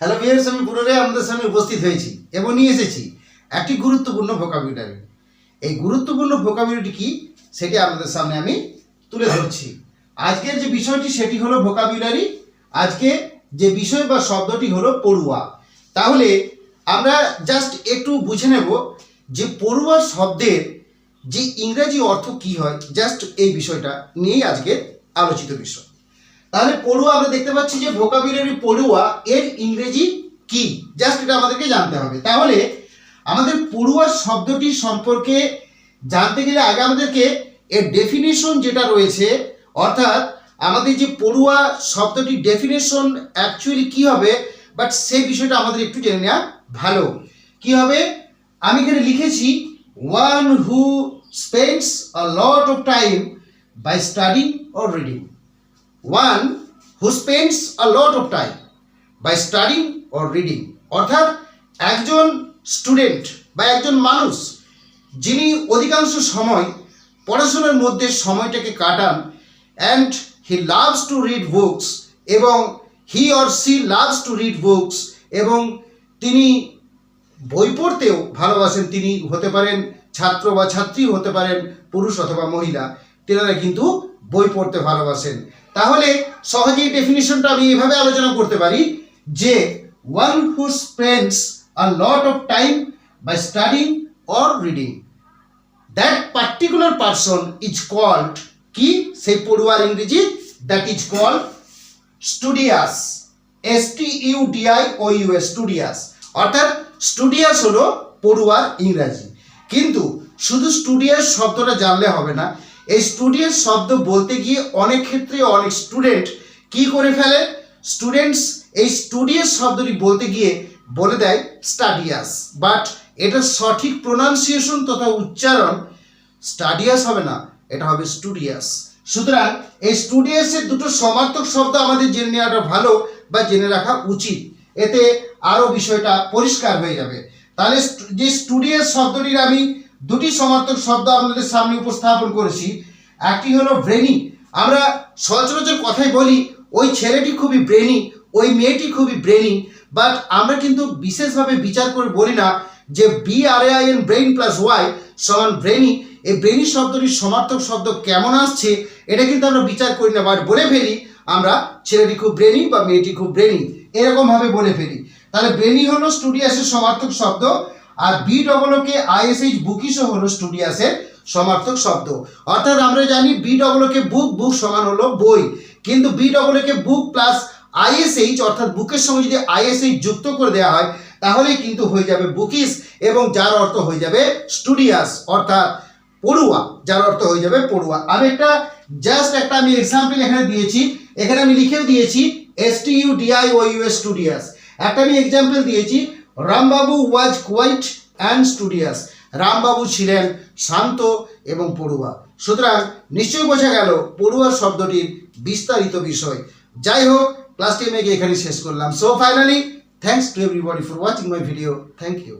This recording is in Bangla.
হ্যালো ভিউয়ার্স, আমি পুনরায় আমাদের সামনে উপস্থিত হয়েছি এবং নিয়ে এসেছি একটি গুরুত্বপূর্ণ ভোকাবুলারি এই গুরুত্বপূর্ণ ভোকাবুলারিটি কি সেটি আপনাদের সামনে আমি তুলে ধরছি। আজকের যে বিষয়টি, সেটি হলো ভোকাবুলারি আজকে যে বিষয় বা শব্দটি হলো পড়ুয়া। তাহলে আমরা জাস্ট একটু বুঝে নেব যে পড়ুয়া শব্দের যে ইংরেজি অর্থ কি হয়, জাস্ট এই বিষয়টা নিয়েই আজকে আলোচিত বিষয়। তাহলে পড়ুয়া, আমরা দেখতে পাচ্ছি যে ভোকাবুলারি পড়ুয়া এর ইংরেজি কি? জাস্ট এটা আমাদেরকে জানতে হবে। তাহলে আমাদের পড়ুয়া শব্দটি সম্পর্কে জানতে গেলে আগে আমাদেরকে এর ডেফিনেশন যেটা রয়েছে, অর্থাৎ আমাদের যে পড়ুয়া শব্দটির ডেফিনেশন অ্যাকচুয়ালি কি হবে বাট সেই বিষয়টা আমাদের একটু জেনে নেওয়া ভালো। কি হবে? আমি এখানে লিখেছি one who spends a lot of time by studying or reading one who spends a lot of time by studying or reading অর্থাৎ একজন স্টুডেন্ট বা একজন মানুষ, যিনি অধিকাংশ সময় পড়াশোনার মধ্যে সময়টাকে কাটান and he loves to read books এবং he or she loves to read books এবং তিনি বই পড়তেও ভালোবাসেন। তিনি হতে পারেন ছাত্র বা ছাত্রী হতে পারেন, পুরুষ অথবা মহিলা। তেনারা কিন্তু বই পড়তে ভালোবাসেন। তাহলে সহজেই ডেফিনিশনটা আমি এভাবে আলোচনা করতে পারি যে one who spends a lot of time by studying or reading that particular person is called কি? সেই পড়ুয়ার ইংরেজি that is called studious S T U D I O U S studious অর্থাৎ স্টুডিয়াস হলো পড়ুয়ার ইংরাজি। কিন্তু শুধু স্টুডিয়াস শব্দটা জানলে হবে না এই স্টুডিয়াস শব্দ বলতে গিয়ে অনেক ক্ষেত্রে অনেক স্টুডেন্ট কি করে ফেলে? স্টুডেন্টস এই স্টুডিয়াস শব্দটি বলতে গিয়ে বলে দেয় স্টাডিয়াস বাট এটা সঠিক প্রোনাউন্সিয়েশন তথা উচ্চারণ স্টাডিয়াস হবে না, এটা হবে স্টুডিয়াস সুতরাং এই স্টুডিয়াসের দুটো সমার্থক শব্দ আমাদের জেনে নেওয়াটা ভালো বা জেনে রাখা উচিত। এতে আরও বিষয়টা পরিষ্কার হয়ে যাবে। তাহলে যে স্টুডিয়াস শব্দটির আমি দুটি সমার্থক শব্দ আপনাদের সামনে উপস্থাপন করেছি। একটি হলো ব্রেনি। আমরা সচরাচর কথাই বলি, ওই ছেলেটি খুবই ব্রেনি, ওই মেয়েটি খুবই ব্রেনি, বাট আমরা কিন্তু বিশেষভাবে বিচার করে বলি না যে B R I N brain plus Y সমান ব্রেনি। এই ব্রেনি শব্দটির সমার্থক শব্দ কেমন আসছে, এটা কিন্তু আমরা বিচার করি না, বাট বলে ফেলি আমরা ছেলেটি খুব ব্রেনি বা মেয়েটি খুব ব্রেনি, এরকমভাবে বলে ফেলি। তাহলে ব্রেনি হলো স্টুডিয়াসের সমার্থক শব্দ আর বি ডবলকে আইএসএইচ বুকিশও হলো স্টুডিয়াসের সমার্থক শব্দ। অর্থাৎ আমরা জানি বি ডবলকে বুক বুক সমান হলো বই। কিন্তু বি ডবলকে বুক প্লাস আইএসএইচ অর্থাৎ বুকের সঙ্গে যদি আইএসএইচ যুক্ত করে দেওয়া হয় তাহলেই কিন্তু হয়ে যাবে বুকিস এবং যার অর্থ হয়ে যাবে স্টুডিয়াস অর্থাৎ পড়ুয়া, যার অর্থ হয়ে যাবে পড়ুয়া। আমি একটা জাস্ট একটা আমি এক্সাম্পল এখানে দিয়েছি। এখানে আমি লিখেও দিয়েছি S T U D I O U S studious একটা আমি এক্সাম্পল দিয়েছি। Rambabu was quiet and studious Rambabu ছিলেন শান্ত এবং পড়ুয়া। সুতরাং নিশ্চয়ই বোঝা গেল পড়ুয়া শব্দটির বিস্তারিত বিষয়। যাই হোক ক্লাসটি আমি এখানে শেষ করলাম। So finally thanks to everybody for watching my video thank you